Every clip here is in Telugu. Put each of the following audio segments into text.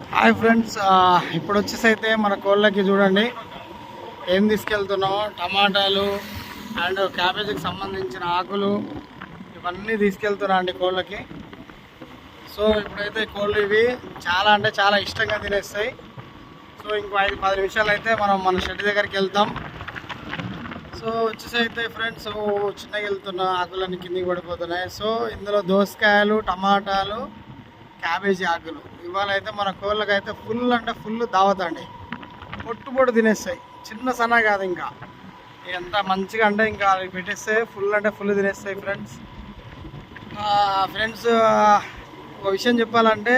హాయ్ ఫ్రెండ్స్ ఇప్పుడు వచ్చేసి అయితే మన కోళ్ళకి చూడండి. ఏం తీసుకెళ్తున్నామో? టమాటాలు అండ్ క్యాబేజీకి సంబంధించిన ఆకులు ఇవన్నీ తీసుకెళ్తున్నా అండి కోళ్ళకి. సో ఇప్పుడైతే కోళ్ళు ఇవి చాలా అంటే చాలా ఇష్టంగా తినేస్తాయి. సో ఇంకో ఐదు పది నిమిషాలు అయితే మనం మన షెడ్ దగ్గరికి వెళ్తాం. సో వచ్చేసి అయితే ఫ్రెండ్స్ చిన్నగా వెళ్తున్న ఆకులన్నీ కిందికి పడిపోతున్నాయి. సో ఇందులో దోసకాయలు టమాటాలు క్యాబేజీ ఆకులు. ఇవాళ అయితే మన కోళ్ళకైతే ఫుల్ అంటే ఫుల్ దావతండి. పొట్టుపొట్టు పొట్టు పొట్టు తినేస్తాయి. చిన్న సన్న కాదు ఇంకా. ఎంత మంచిగా అంటే ఇంకా అవి పెట్టేస్తే ఫుల్ అంటే ఫుల్ తినేస్తాయి ఫ్రెండ్స్ ఫ్రెండ్స్ ఒక విషయం చెప్పాలంటే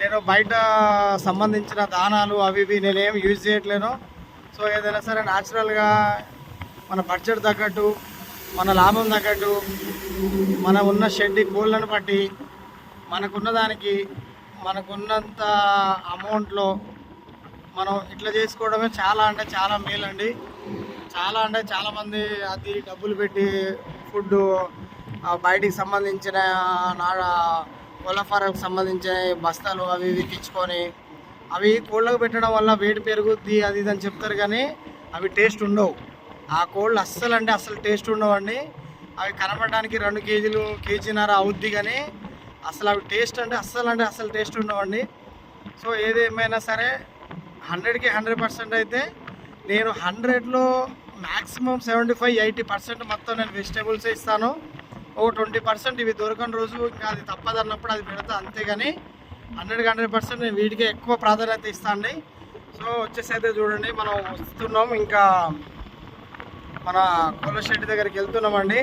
నేను బయట సంబంధించిన దానాలు అవి ఇవి నేనేం యూజ్ చేయట్లేను. సో ఏదైనా సరే న్యాచురల్గా మన బడ్జెట్ తగ్గట్టు మన లాభం తగ్గట్టు మన ఉన్న షెడ్ కోళ్ళను బట్టి మనకున్న దానికి మనకున్నంత అమౌంట్లో మనం ఇట్లా చేసుకోవడమే చాలా అంటే చాలా మేలండి. చాలా అంటే చాలామంది అది డబ్బులు పెట్టి ఫుడ్ బయటికి సంబంధించిన నాడ కోళ్ళ ఫారంకి సంబంధించిన బస్తాలు అవి ఇవి తెచ్చుకొని అవి కోళ్ళకు పెట్టడం వల్ల వేడి పెరుగుద్ది అది ఇది అని చెప్తారు కానీ అవి టేస్ట్ ఉండవు. ఆ కోళ్ళు అస్సలు అంటే అస్సలు టేస్ట్ ఉండవండి. అవి కనపడడానికి రెండు కేజీలు కేజీన్నర అవుద్ది కానీ అసలు అవి టేస్ట్ అంటే అస్సలు అంటే అసలు టేస్ట్ ఉండవండి. సో ఏదేమైనా సరే హండ్రెడ్కి హండ్రెడ్ పర్సెంట్ అయితే నేను హండ్రెడ్లో maximum seventy five eighty percent మొత్తం నేను వెజిటేబుల్స్ ఇస్తాను. ఒక ట్వంటీ పర్సెంట్ ఇవి దొరకని రోజు ఇంకా అది తప్పదన్నప్పుడు అది పెడతా అంతేగాని హండ్రెడ్కి హండ్రెడ్ పర్సెంట్ నేను వీటికే ఎక్కువ ప్రాధాన్యత ఇస్తాను సో వచ్చేసి అయితే చూడండి మనం వస్తున్నాం ఇంకా మన కోళ్ళ షెడ్ దగ్గరికి వెళ్తున్నామండి.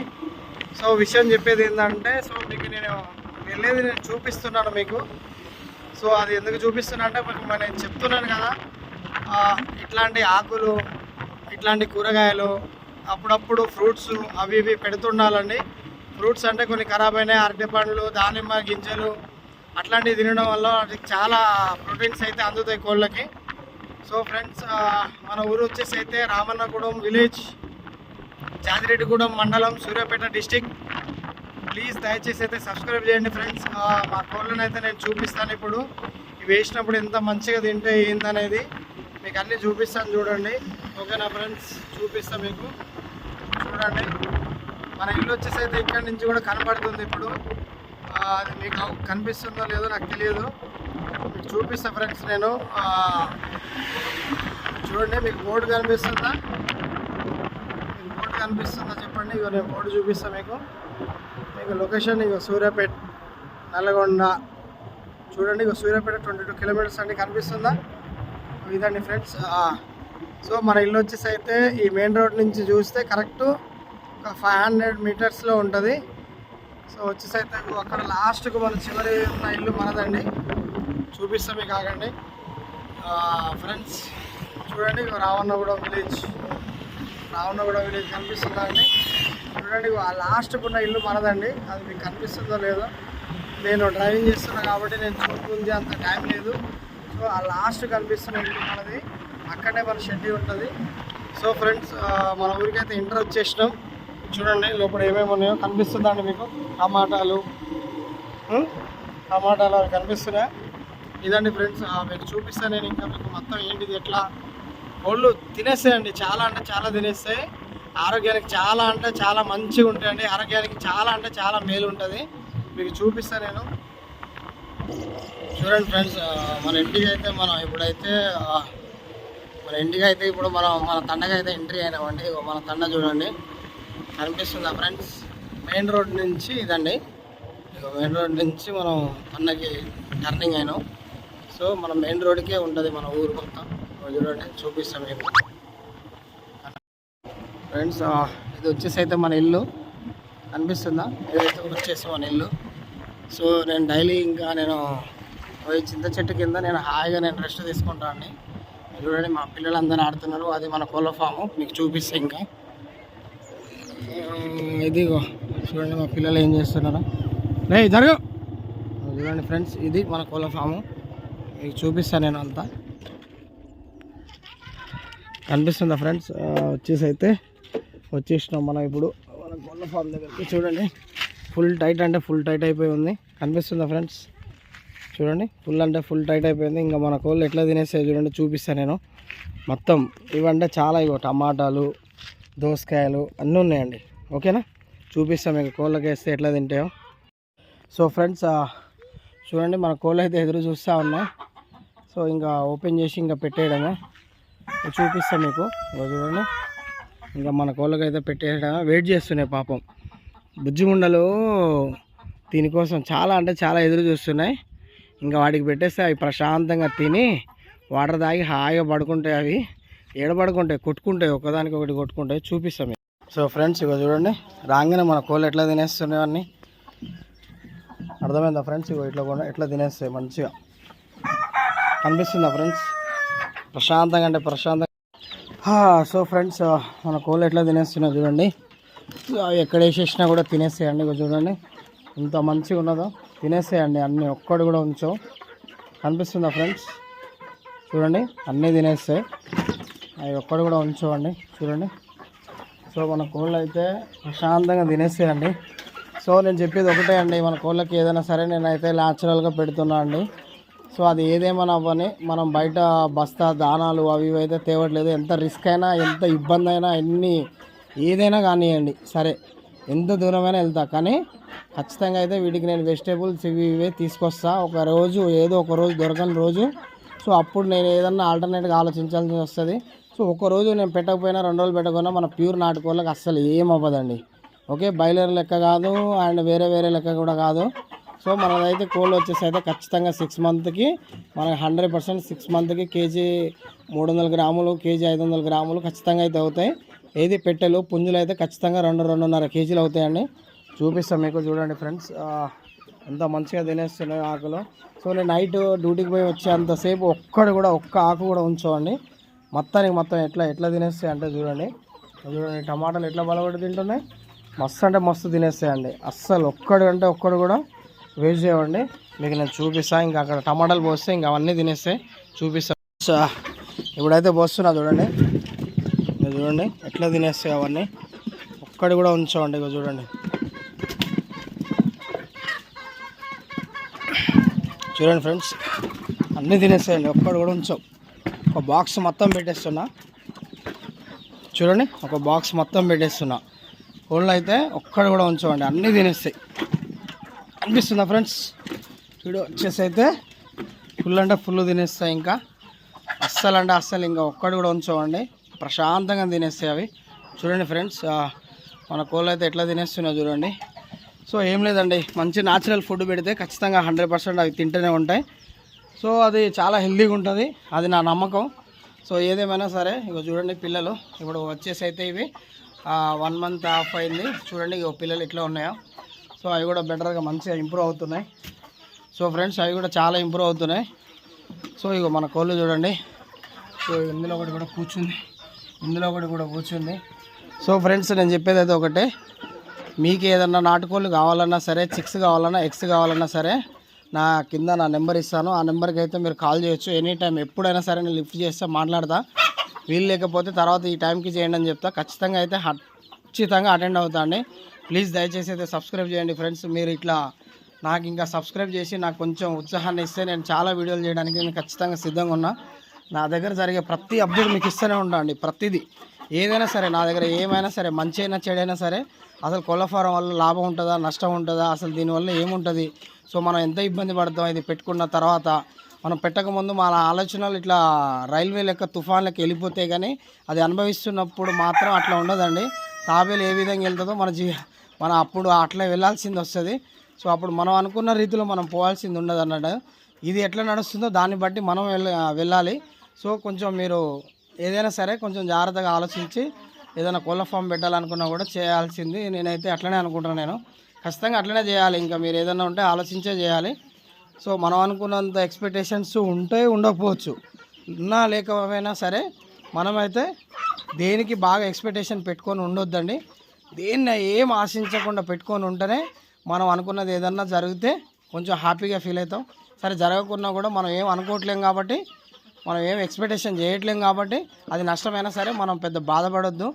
సో విషయం చెప్పేది ఏంటంటే సో మీకు నేను వెళ్ళేది నేను చూపిస్తున్నాను మీకు. సో అది ఎందుకు చూపిస్తున్నా అంటే మీకు నేను చెప్తున్నాను కదా ఇట్లాంటి ఆకులు ఇట్లాంటి కూరగాయలు అప్పుడప్పుడు ఫ్రూట్స్ అవి ఇవి పెడుతుండాలండి. ఫ్రూట్స్ అంటే కొన్ని ఖరాబ్ అయినాయి అరటి పండ్లు దానిమ్మ గింజలు అట్లాంటివి తినడం వల్ల వాటికి చాలా ప్రోటీన్స్ అయితే అందుతాయి కోళ్ళకి. సో ఫ్రెండ్స్ మన ఊరు వచ్చేసి అయితే రామన్నగూడెం విలేజ్ జాదిరెడ్డిగూడెం మండలం సూర్యాపేట డిస్టిక్. ప్లీజ్ దయచేసి అయితే సబ్స్క్రైబ్ చేయండి ఫ్రెండ్స్. మా కోళ్ళను అయితే నేను చూపిస్తాను ఇప్పుడు. ఇవి వేసినప్పుడు ఎంత మంచిగా తింటే ఏందనేది మీకు అన్నీ చూపిస్తాను చూడండి. ఓకేనా ఫ్రెండ్స్? చూపిస్తాను మీకు. చూడండి. మన ఇల్లు వచ్చేసి అయితే ఇక్కడి నుంచి కూడా కనపడుతుంది ఇప్పుడు. అది మీకు కనిపిస్తుందో లేదో నాకు తెలియదు. మీకు చూపిస్తా ఫ్రెండ్స్ నేను. చూడండి మీకు బోర్డు కనిపిస్తుందా? మీకు బోర్డు కనిపిస్తుందా చెప్పండి. ఇక నేను బోర్డు చూపిస్తాను మీకు. లొకేషన్ ఇక సూర్యాపేట నల్లగొండ. చూడండి ఇక సూర్యాపేట ట్వంటీ టూ కిలోమీటర్స్ అండి కనిపిస్తుందా? ఇదండి ఫ్రెండ్స్ సో మన ఇల్లు వచ్చేసి అయితే ఈ మెయిన్ రోడ్ నుంచి చూస్తే కరెక్ట్ ఒక ఫైవ్ హండ్రెడ్ మీటర్స్లో ఉంటుంది. సో వచ్చేసి అయితే అక్కడ లాస్ట్కు మన చివరి ఉన్న ఇల్లు మనదండి. చూపిస్తాం మీకు ఆగండి. ఫ్రెండ్స్ చూడండి రావణగూడెం విలేజ్. రావణగూడెం విలేజ్ కనిపిస్తుందా అండి? చూడండి ఆ లాస్ట్కు ఉన్న ఇల్లు మనదండి. అది మీకు కనిపిస్తుందో లేదో. నేను డ్రైవింగ్ చేస్తున్నా కాబట్టి నేను చూసుకుంది అంత టైం లేదు. సో ఆ లాస్ట్ కనిపిస్తున్న ఇల్లు మనది. అక్కడనే మన షెడ్ ఉంటుంది. సో ఫ్రెండ్స్ మన ఊరికైతే ఇంటర్ వచ్చేసినాం. చూడండి లోపల ఏమేమి ఉన్నాయో కనిపిస్తుందండి మీకు. టమాటాలు. టమాటాలు అవి కనిపిస్తున్నాయి? ఇదండి ఫ్రెండ్స్ మీకు చూపిస్తాను నేను ఇంకా మీకు మొత్తం ఏంటిది ఎట్లా? ఒళ్ళు తినేస్తాయండి. చాలా అంటే చాలా తినేస్తాయి. ఆరోగ్యానికి చాలా అంటే చాలా మంచిగా ఉంటాయండి. ఆరోగ్యానికి చాలా అంటే చాలా మేలు ఉంటుంది. మీకు చూపిస్తాను నేను. చూడండి ఫ్రెండ్స్ మన ఇంటికి అయితే మనం ఇప్పుడైతే మన ఇంటికి అయితే ఇప్పుడు మనం మన తండగా అయితే ఎంట్రీ అయినామండి. మన తండ చూడండి. కనిపిస్తుందా ఫ్రెండ్స్? మెయిన్ రోడ్ నుంచి ఇదండి. మెయిన్ రోడ్ నుంచి మనం తండకి టర్నింగ్ అయినాం. సో మన మెయిన్ రోడ్కే ఉంటుంది మన ఊరు మొత్తం. చూడండి చూపిస్తాం మేము ఫ్రెండ్స్ ఇది వచ్చేసి అయితే మన ఇల్లు. అనిపిస్తుందా ఇదైతే వచ్చేసి మన ఇల్లు. సో నేను డైలీ ఇంకా నేను పోయి చింత చెట్టు కింద నేను హాయిగా నేను రెస్ట్ తీసుకుంటాను చూడండి మా పిల్లలందరూ ఆడుతున్నారు. అది మన కోళ్ళ ఫాము. మీకు చూపిస్తే ఇంకా. ఇదిగో చూడండి మా పిల్లలు ఏం చేస్తున్నారు. రే జరగ. చూడండి ఫ్రెండ్స్ ఇది మన కోళ్ళ ఫాము. మీకు చూపిస్తాను నేను అంతా. కనిపిస్తుందా ఫ్రెండ్స్? వచ్చేసి అయితే వచ్చేసినాం మనం ఇప్పుడు. మన కోళ్ళ ఫామ్ దగ్గరికి చూడండి. ఫుల్ టైట్ అంటే ఫుల్ టైట్ అయిపోయి ఉంది. కనిపిస్తుందా ఫ్రెండ్స్? చూడండి. ఫుల్ అంటే ఫుల్ టైట్ అయిపోయింది. ఇంకా మన కోళ్ళు ఎట్లా తినేస్తాయి చూడండి. చూపిస్తాను నేను. మొత్తం ఇవంటే చాలా ఇగో టమాటాలు దోసకాయలు అన్నీ ఉన్నాయండి. ఓకేనా? చూపిస్తాం మీకు కోళ్ళకి వేస్తే ఎట్లా తింటాయో. సో ఫ్రెండ్స్ చూడండి. మన కోళ్ళు అయితే ఎదురు చూస్తూ ఉన్నాయి సో ఇంకా ఓపెన్ చేసి ఇంకా పెట్టేయడమే. చూపిస్తాం మీకు. చూడండి. ఇంకా మన కోళ్ళకి అయితే పెట్టేయడమే వెయిట్ చేస్తున్నాయి పాపం. బుజ్జిముండలు దీనికోసం చాలా అంటే చాలా ఎదురు చూస్తున్నాయి. ఇంకా వాటికి పెట్టేస్తే అవి ప్రశాంతంగా తిని వాటర్ తాగి హాయిగా పడుకుంటాయి అవి. ఏడబడుకుంటాయి కొట్టుకుంటాయి ఒకదానికి ఒకటి కొట్టుకుంటాయి. చూపిస్తాం సో ఫ్రెండ్స్ ఇగో చూడండి. రాగానే మన కోళ్ళు ఎట్లా తినేస్తున్నాయి అర్థమైందా ఫ్రెండ్స్? ఇగో ఇట్లా కూడా ఎట్లా తినేస్తాయి మంచిగా. కనిపిస్తుందా ఫ్రెండ్స్? ప్రశాంతంగా అంటే ప్రశాంతంగా సో ఫ్రెండ్స్ మన కోళ్ళు ఎట్లా తినేస్తున్నాయి చూడండి. అవి ఎక్కడ వేసేసినా కూడా తినేసేయండి చూడండి. ఇంత మంచిగా ఉన్నదో తినేస్తాయండి అన్నీ ఒక్కడు కూడా ఉంచో. కనిపిస్తుందా ఫ్రెండ్స్? చూడండి అన్నీ తినేస్తాయి అవి ఒక్కడు కూడా ఉంచోండి చూడండి. సో మన కోళ్ళు అయితే ప్రశాంతంగా తినేస్తాయండి సో నేను చెప్పేది ఒకటే అండి మన కోళ్ళకి ఏదైనా సరే నేనైతే న్యాచురల్గా పెడుతున్నా అండి. సో అది ఏదేమైనా అవ్వని మనం బయట బస్తా దానాలు అవి ఇవి అయితే తేవట్లేదు. ఎంత రిస్క్ అయినా ఎంత ఇబ్బంది అయినా ఎన్ని ఏదైనా కానివ్వండి సరే ఎంత దూరమైనా వెళ్తా. కానీ ఖచ్చితంగా అయితే వీటికి నేను వెజిటేబుల్స్ ఇవి ఇవే తీసుకొస్తా. ఒక రోజు ఏదో ఒక రోజు దొరకని రోజు. సో అప్పుడు నేను ఏదన్నా ఆల్టర్నేట్గా ఆలోచించాల్సి వస్తుంది. సో ఒక రోజు నేను పెట్టకపోయినా రెండు రోజులు పెట్టకపోయినా మన ప్యూర్ నాటుకోళ్ళకి అస్సలు ఏం అవ్వదండి ఓకే బయలుదేరే లెక్క కాదు అండ్ వేరే వేరే లెక్క కూడా కాదు. సో మనదైతే కోళ్ళు వచ్చేసి అయితే ఖచ్చితంగా సిక్స్ మంత్కి మనకి హండ్రెడ్ పర్సెంట్ సిక్స్ మంత్కి కేజీ మూడు వందల గ్రాములు కేజీ ఐదు వందల గ్రాములు ఖచ్చితంగా అయితే అవుతాయి. ఏది పెట్టెలు పుంజులు అయితే ఖచ్చితంగా రెండు రెండున్నర కేజీలు అవుతాయండి. చూపిస్తాం మీకు చూడండి ఫ్రెండ్స్ ఎంత మంచిగా తినేస్తున్నాయి ఆకులు. సో నేను నైట్ డ్యూటీకి పోయి వచ్చేంతసేపు ఒక్కడు కూడా ఒక్క ఆకు కూడా ఉంచోండి. మొత్తానికి మొత్తం ఎట్లా ఎట్లా తినేస్తాయి అంటే చూడండి. చూడండి టమాటాలు ఎట్లా బలపడి తింటున్నాయి. మస్తు అంటే మస్తు తినేస్తాయండి. అస్సలు ఒక్కడు అంటే ఒక్కడు కూడా వేస్ట్ చేయండి మీకు నేను చూపిస్తాను ఇంకా అక్కడ టమాటాలు పోస్తే ఇంకా అవన్నీ తినేస్తాయి చూపిస్తా. ఇప్పుడైతే పోస్తున్నా చూడండి. ఇక చూడండి ఎట్లా తినేస్తాయి అవన్నీ. ఒక్కడి కూడా ఉంచవండి ఇక చూడండి. చూడండి ఫ్రెండ్స్ అన్నీ తినేస్తాయండి ఒక్కడు కూడా ఉంచాం. ఒక బాక్స్ మొత్తం పెట్టేస్తున్నా. చూడండి ఒక బాక్స్ మొత్తం పెట్టేస్తున్నా. కోళ్ళు అయితే ఒక్కడు కూడా ఉంచమండి అన్నీ తినేస్తాయి. అనిపిస్తుందా ఫ్రెండ్స్? వీడియో వచ్చేసి అయితే ఫుల్ అంటే ఫుల్ తినేస్తాయి ఇంకా. అస్సలు అంటే అస్సలు ఇంకా ఒక్కడు కూడా ఉంచవండి. ప్రశాంతంగా తినేస్తాయి అవి. చూడండి ఫ్రెండ్స్ మన కోళ్ళు అయితే ఎట్లా తినేస్తున్నాయో చూడండి. సో ఏం లేదండి మంచి న్యాచురల్ ఫుడ్ పెడితే ఖచ్చితంగా హండ్రెడ్ పర్సెంట్ అవి తింటూనే ఉంటాయి. సో అది చాలా హెల్దీగా ఉంటుంది. అది నా నమ్మకం. సో ఏదేమైనా సరే ఇక చూడండి పిల్లలు. ఇప్పుడు వచ్చేసి అయితే ఇవి వన్ మంత్ ఆఫ్ అయింది. చూడండి ఇగో పిల్లలు ఇట్లా ఉన్నాయో. సో అవి కూడా బెటర్గా మంచిగా ఇంప్రూవ్ అవుతున్నాయి. సో ఫ్రెండ్స్ అవి కూడా చాలా ఇంప్రూవ్ అవుతున్నాయి. సో ఇక మన కోళ్ళు చూడండి. సో ఇందులో ఒకటి కూడా కూర్చుంది. ఇందులో ఒకటి కూడా కూర్చుంది. సో ఫ్రెండ్స్ నేను చెప్పేది అయితే ఒకటే. మీకు ఏదన్నా నాటుకోళ్ళు కావాలన్నా సరే చిక్స్ కావాలన్నా ఎగ్స్ కావాలన్నా సరే నా కింద నా నెంబర్ ఇస్తాను. ఆ నెంబర్కి అయితే మీరు కాల్ చేయొచ్చు. ఎనీ టైం ఎప్పుడైనా సరే నేను లిఫ్ట్ చేస్తే మాట్లాడతా. వీలు లేకపోతే తర్వాత ఈ టైంకి చేయండి అని చెప్తా. ఖచ్చితంగా అయితే ఖచ్చితంగా అటెండ్ అవుతా అండి. ప్లీజ్ దయచేసి అయితే సబ్స్క్రైబ్ చేయండి ఫ్రెండ్స్. మీరు ఇట్లా నాకు ఇంకా సబ్స్క్రైబ్ చేసి నాకు కొంచెం ఉత్సాహాన్ని ఇస్తే నేను చాలా వీడియోలు చేయడానికి నేను ఖచ్చితంగా సిద్ధంగా ఉన్నా. నా దగ్గర జరిగే ప్రతి అప్డేట్ మీకు ఇస్తూనే ఉండండి ప్రతిదీ. ఏదైనా సరే నా దగ్గర ఏమైనా సరే మంచి అయినా చెడైనా సరే అసలు కోళ్ళ ఫారం వల్ల లాభం ఉంటుందా నష్టం ఉంటుందా అసలు దీనివల్ల ఏముంటుంది? సో మనం ఎంత ఇబ్బంది పడతాం ఇది పెట్టుకున్న తర్వాత మనం పెట్టకముందు మన ఆలోచనలు ఇట్లా రైల్వే లెక్క తుఫాన్ లెక్క వెళ్ళిపోతే కానీ అది అనుభవిస్తున్నప్పుడు మాత్రం అట్లా ఉండదండి. తాబేలు ఏ విధంగా వెళ్తుందో మన జీ మన అప్పుడు అట్లా వెళ్ళాల్సింది వస్తుంది. సో అప్పుడు మనం అనుకున్న రీతిలో మనం పోవాల్సింది ఉండదు అన్నట్టు. ఇది ఎట్లా నడుస్తుందో దాన్ని బట్టి మనం వెళ్ళ వెళ్ళాలి. సో కొంచెం మీరు ఏదైనా సరే కొంచెం జాగ్రత్తగా ఆలోచించి ఏదైనా కోళ్ళ ఫామ్ పెట్టాలనుకున్నా కూడా చేయాల్సింది. నేనైతే అట్లనే అనుకుంటున్నాను నేను. ఖచ్చితంగా అట్లనే చేయాలి. ఇంకా మీరు ఏదైనా ఉంటే ఆలోచించే చేయాలి. సో మనం అనుకున్నంత ఎక్స్పెక్టేషన్స్ ఉంటే ఉండకపోవచ్చు. ఉన్నా లేకపోయినా సరే మనమైతే దేనికి బాగా ఎక్స్పెక్టేషన్ పెట్టుకొని ఉండొద్దండి. దేన్ని ఏం ఆశించకుండా పెట్టుకొని ఉంటేనే మనం అనుకున్నది ఏదన్నా జరిగితే కొంచెం హ్యాపీగా ఫీల్ అవుతాం. సరే జరగకున్నా కూడా మనం ఏం అనుకోవట్లేం కాబట్టి మనం ఏం ఎక్స్పెక్టేషన్ చేయట్లేం కాబట్టి అది నష్టమైనా సరే మనం పెద్ద బాధపడొద్దు.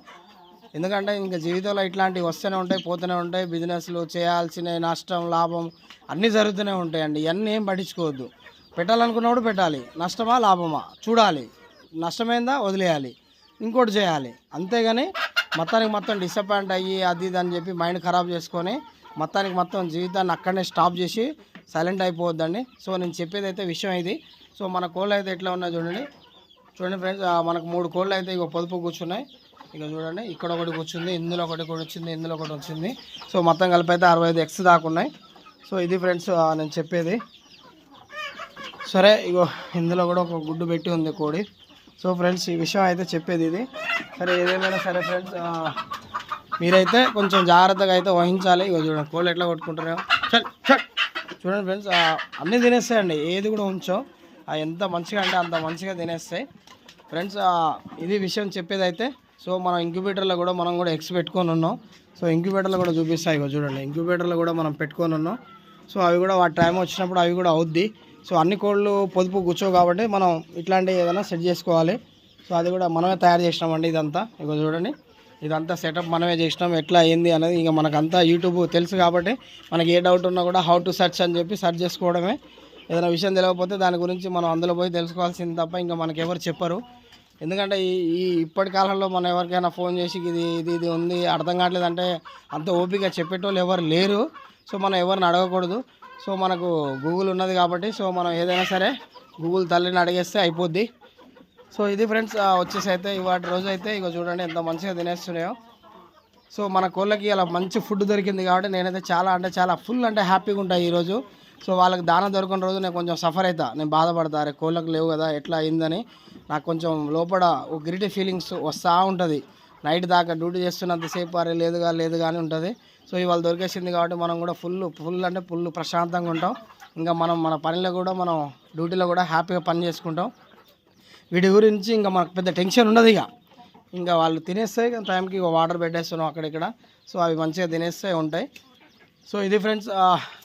ఎందుకంటే ఇంకా జీవితంలో ఇట్లాంటివి వస్తూనే ఉంటాయి పోతూనే ఉంటాయి. బిజినెస్లు చేయాల్సిన నష్టం లాభం అన్నీ జరుగుతూనే ఉంటాయండి. ఇవన్నీ ఏం పట్టించుకోవద్దు. పెట్టాలనుకున్నప్పుడు పెట్టాలి. నష్టమా లాభమా? చూడాలి. నష్టమైందా వదిలేయాలి. ఇంకోటి చేయాలి. అంతేగాని మొత్తానికి మొత్తం డిసప్పాయింట్ అయ్యి అది ఇది అని చెప్పి మైండ్ ఖరాబ్ చేసుకొని మొత్తానికి మొత్తం జీవితాన్ని అక్కడనే స్టాప్ చేసి సైలెంట్ అయిపోవద్దండి. సో నేను చెప్పేది అయితే విషయం ఇది. సో మన కోళ్ళు అయితే ఎట్లా ఉన్నాయి చూడండి. చూడండి ఫ్రెండ్స్ మనకు మూడు కోళ్ళు అయితే ఇక పొదుపు కూర్చున్నాయి. ఇక చూడండి ఇక్కడ ఒకటి కూర్చుంది ఇందులో ఒకటి కూడా వచ్చింది ఇందులో ఒకటి వచ్చింది. సో మొత్తం కలిపి అయితే అరవై ఐదు ఎక్స్ దాకా ఉన్నాయి. సో ఇది ఫ్రెండ్స్ నేను చెప్పేది. సరే ఇగో ఇందులో కూడా ఒక గుడ్డు పెట్టి ఉంది కోడి. సో ఫ్రెండ్స్ ఈ విషయం అయితే చెప్పేది ఇది. సరే ఏదేమైనా సరే ఫ్రెండ్స్ మీరైతే కొంచెం జాగ్రత్తగా అయితే వహించాలి. ఇక చూడండి కోళ్ళు ఎట్లా కొట్టుకుంటారో చూడండి ఫ్రెండ్స్ అన్నీ తినేస్తాయండి. ఏది కూడా ఉంచో. ఎంత మంచిగా అంటే అంత మంచిగా తినేస్తాయి. ఫ్రెండ్స్ ఇది విషయం చెప్పేది అయితే సో మనం ఇంక్యుబేటర్లో కూడా మనం కూడా ఎక్స్ పెట్టుకొని ఉన్నాం. సో ఇంక్యుబేటర్లో కూడా చూపిస్తాయి ఇక చూడండి. ఇంక్యుబేటర్లో కూడా మనం పెట్టుకొని ఉన్నాం. సో అవి కూడా వాటి టైం వచ్చినప్పుడు అవి కూడా అవుద్ది. సో అన్ని కోళ్ళు పొదుపు కూర్చో కాబట్టి మనం ఇట్లాంటివి ఏదైనా సెట్ చేసుకోవాలి. సో అది కూడా మనమే తయారు చేసినామండి ఇదంతా. ఇగో చూడండి. ఇదంతా సెటప్ మనమే చేసినాం. ఎట్లా అయింది అనేది ఇక మనకంతా యూట్యూబ్ తెలుసు కాబట్టి మనకి ఏ డౌట్ ఉన్నా కూడా హౌ టు సెర్చ్ అని చెప్పి సెర్చ్ చేసుకోవడమే. ఏదైనా విషయం తెలియకపోతే దాని గురించి మనం అందులో పోయి తెలుసుకోవాల్సింది తప్ప ఇంకా మనకి ఎవరు చెప్పరు. ఎందుకంటే ఈ ఈ ఇప్పటి కాలంలో మనం ఎవరికైనా ఫోన్ చేసి ఇది ఇది ఇది ఉంది అర్థం కావట్లేదు అంటే అంత ఓపిక చెప్పేటోళ్ళు ఎవరు లేరు. సో మనం ఎవరిని అడగకూడదు. సో మనకు గూగుల్ ఉన్నది కాబట్టి సో మనం ఏదైనా సరే గూగుల్ తల్లిని అడిగేస్తే అయిపోద్ది. సో ఇది ఫ్రెండ్స్ వచ్చేసి అయితే ఇవాటి రోజు అయితే ఇక చూడండి ఎంత మంచిగా తినేస్తున్నాయో. సో మన కోళ్ళకి అలా మంచి ఫుడ్ దొరికింది కాబట్టి నేనైతే చాలా అంటే చాలా ఫుల్ అంటే హ్యాపీగా ఉంటాయి ఈరోజు సో వాళ్ళకి దాన దొరికిన రోజు నేను కొంచెం సఫర్ అవుతా నేను బాధపడతా అరే కోళ్ళకి లేవు కదా ఎట్లా అయిందని? నాకు కొంచెం లోపల ఒక గిరిటి ఫీలింగ్స్ వస్తూ ఉంటుంది. నైట్ దాకా డ్యూటీ చేస్తున్నంతసేపు అరే లేదుగా లేదు కానీ ఉంటుంది. సో ఇవాళ దొరికేసింది కాబట్టి మనం కూడా ఫుల్ ఫుల్ అంటే ఫుల్ ప్రశాంతంగా ఉంటాం. ఇంకా మనం మన పనిలో కూడా మనం డ్యూటీలో కూడా హ్యాపీగా పని చేసుకుంటాం. వీటి గురించి ఇంకా మనకు పెద్ద టెన్షన్ ఉండదు ఇక. ఇంకా వాళ్ళు తినేస్తే టైంకి వాటర్ పెట్టేస్తున్నాం అక్కడిక్కడ సో అవి మంచిగా తినేస్తే ఉంటాయి. సో ఇది ఫ్రెండ్స్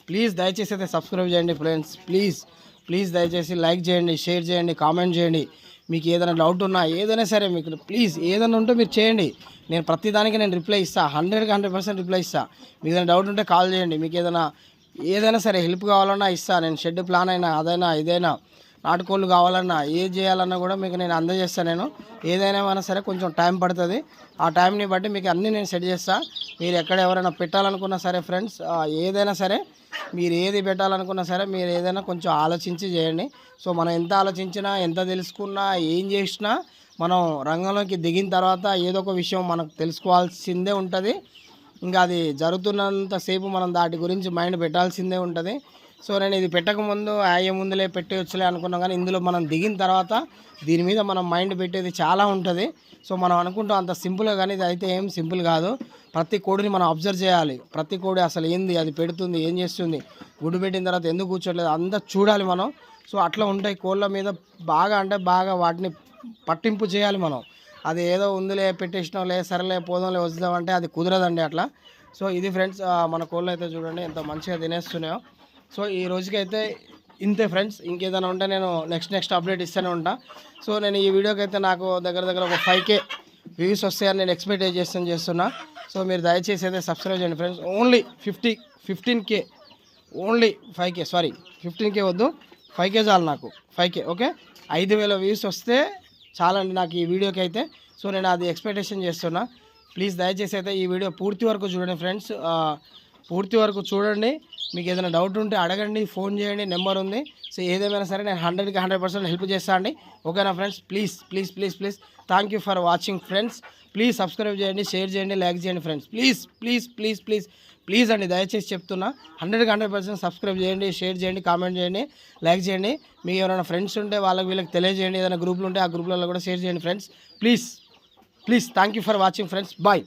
ప్లీజ్ దయచేసి అయితే సబ్స్క్రైబ్ చేయండి ఫ్రెండ్స్. ప్లీజ్ ప్లీజ్ దయచేసి లైక్ చేయండి షేర్ చేయండి కామెంట్ చేయండి. మీకు ఏదైనా డౌట్ ఉన్నా ఏదైనా సరే మీకు ప్లీజ్ ఏదైనా ఉంటే మీరు చేయండి. నేను ప్రతిదానికి నేను రిప్లై ఇస్తాను హండ్రెడ్కి హండ్రెడ్ పర్సెంట్ రిప్లై ఇస్తాను మీకు ఏదైనా డౌట్ ఉంటే కాల్ చేయండి. మీకు ఏదైనా ఏదైనా సరే హెల్ప్ కావాలన్నా ఇస్తాను నేను షెడ్ ప్లాన్ అయినా అదైనా ఇదైనా. నాటుకోళ్ళు కావాలన్నా ఏది చేయాలన్నా కూడా మీకు నేను అందజేస్తాను నేను. ఏదైనా అయినా సరే కొంచెం టైం పడుతుంది. ఆ టైంని బట్టి మీకు అన్నీ నేను సెట్ చేస్తా. మీరు ఎక్కడ ఎవరైనా పెట్టాలనుకున్నా సరే ఫ్రెండ్స్ ఏదైనా సరే మీరు ఏది పెట్టాలనుకున్నా సరే మీరు ఏదైనా కొంచెం ఆలోచించి చేయండి. సో మనం ఎంత ఆలోచించినా ఎంత తెలుసుకున్నా ఏం చేసినా మనం రంగంలోకి దిగిన తర్వాత ఏదో ఒక విషయం మనకు తెలుసుకోవాల్సిందే ఉంటుంది. ఇంకా అది జరుగుతున్నంతసేపు మనం దాటి గురించి మైండ్ పెట్టాల్సిందే ఉంటుంది. సో నేను ఇది పెట్టకముందు అయ్యే ముందులే పెట్టేయచ్చులే అనుకున్నాం కానీ ఇందులో మనం దిగిన తర్వాత దీని మీద మనం మైండ్ పెట్టేది చాలా ఉంటుంది. సో మనం అనుకుంటాం అంత సింపుల్గా కానీ ఇది అయితే ఏం సింపుల్ కాదు. ప్రతి కోడిని మనం అబ్జర్వ్ చేయాలి. ప్రతి కోడి అసలు ఏంది అది పెడుతుంది ఏం చేస్తుంది గుడ్డు పెట్టిన తర్వాత ఎందుకు కూర్చోట్లేదు అంతా చూడాలి మనం. సో అట్లా ఉంటాయి కోళ్ళ మీద బాగా అంటే బాగా వాటిని పట్టింపు చేయాలి మనం. అది ఏదో ఉందిలే పెట్టేసినాం లే సరేలే పోదాంలే వద్దామంటే అది కుదరదండి అట్లా. సో ఇది ఫ్రెండ్స్ మన కోళ్ళు అయితే చూడండి ఎంత మంచిగా తినేస్తున్నాయో. సో ఈ రోజుకైతే ఇంతే ఫ్రెండ్స్ ఇంకేదైనా ఉంటే నేను నెక్స్ట్ నెక్స్ట్ అప్డేట్ ఇస్తూనే ఉంటా. సో నేను ఈ వీడియోకి అయితే నాకు దగ్గర దగ్గర ఒక ఫైవ్ కే వ్యూస్ వస్తాయని నేను ఎక్స్పెక్ట్ చేస్తాను చేస్తున్నా. సో మీరు దయచేసి అయితే సబ్స్క్రైబ్ చేయండి friends only fifty fifteen K only five K sorry fifteen K వద్దు. ఫైవ్ కే చాలు నాకు ఫైవ్ కే ఓకే ఐదు వేల వ్యూస్ వస్తే చాలండి నాకు ఈ వీడియోకి అయితే సో నేను అది ఎక్స్పెక్టేషన్ చేస్తున్నా. ప్లీజ్ దయచేసి అయితే ఈ వీడియో పూర్తి వరకు చూడండి ఫ్రెండ్స్ పూర్తి వరకు చూడండి. మీకు ఏదైనా డౌట్ ఉంటే అడగండి ఫోన్ చేయండి నెంబర్ ఉంది. సో ఏదేమైనా సరే నేను హండ్రెడ్కి హండ్రెడ్ పర్సెంట్ హెల్ప్ చేస్తా అండి. ఓకేనా friends please please please please thank you for watching friends please subscribe చేయండి షేర్ చేయండి లైక్ చేయండి friends please please please please please అండి దయచేసి చెప్తున్నా. హండ్రెడ్కి హండ్రెడ్ పర్సెంట్ సబ్స్క్రైబ్ చేయండి షేర్ చేయండి కామెంట్ చేయండి లైక్ చేయండి. మీకు ఎవరైనా ఫ్రెండ్స్ ఉంటే వాళ్ళకి వీళ్ళకి తెలియజేయండి ఏదైనా గ్రూపులు ఉంటే ఆ గ్రూప్లలో కూడా షేర్ చేయండి friends please please thank you for watching friends bye